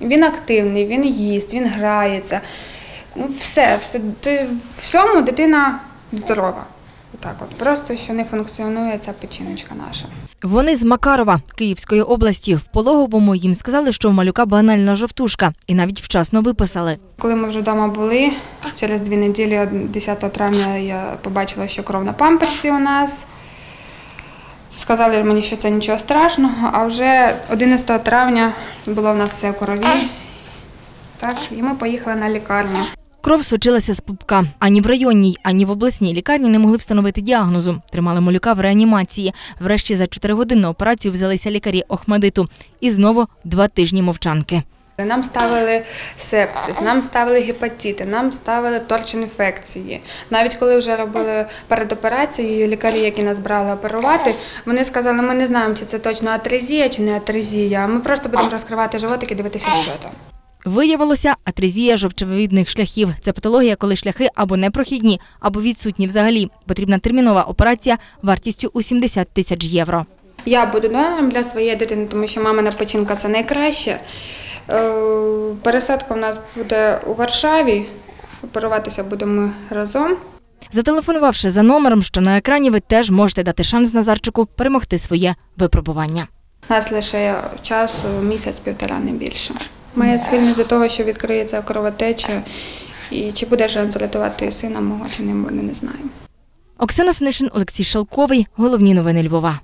Він активний, він їсть, він грається. Ну, все, все ти- всьому дитина здорова. Так от, просто що не функціонує ця печіночка наша. Вони з Макарова, Київської області. В пологовому їм сказали, що у малюка банальна жовтушка, і навіть вчасно виписали. Коли ми вже вдома були, через дві неділі, 10 травня, я побачила, що кров на памперсі у нас. Сказали мені, що це нічого страшного, а вже 11 травня було в нас все в крові. Так, і ми поїхали на лікарню. Кров сочилася з пупка. Ані в районній, ані в обласній лікарні не могли встановити діагнозу. Тримали малюка в реанімації. Врешті за 4 години операцію взялися лікарі Охмадиту. І знову два тижні мовчанки. Нам ставили сепсис, нам ставили гепатити, нам ставили торч-інфекції. Навіть коли вже робили перед операцією, лікарі, які нас брали оперувати, вони сказали, ми не знаємо, чи це точно атрезія, чи не атрезія. Ми просто будемо розкривати животик і дивитися, що там. Виявилося атрезія жовчовидних шляхів. Це патологія, коли шляхи або непрохідні, або відсутні взагалі. Потрібна термінова операція вартістю у 70 тисяч євро. Я буду донором для своєї дитини, тому що мамина печінка це найкраще. Е, Пересадка у нас буде у Варшаві. Оперуватися будемо разом. Зателефонувавши за номером, що на екрані, ви теж можете дати шанс Назарчику перемогти своє випробування. У нас лише часу місяць-півтора, не більше. Моя схильність до того, що відкриється кровотеча, і чи буде шанс врятувати сина мого, чи не буде, не знаю. Оксана Снишин, Олексій Шалковий. Головні новини Львова.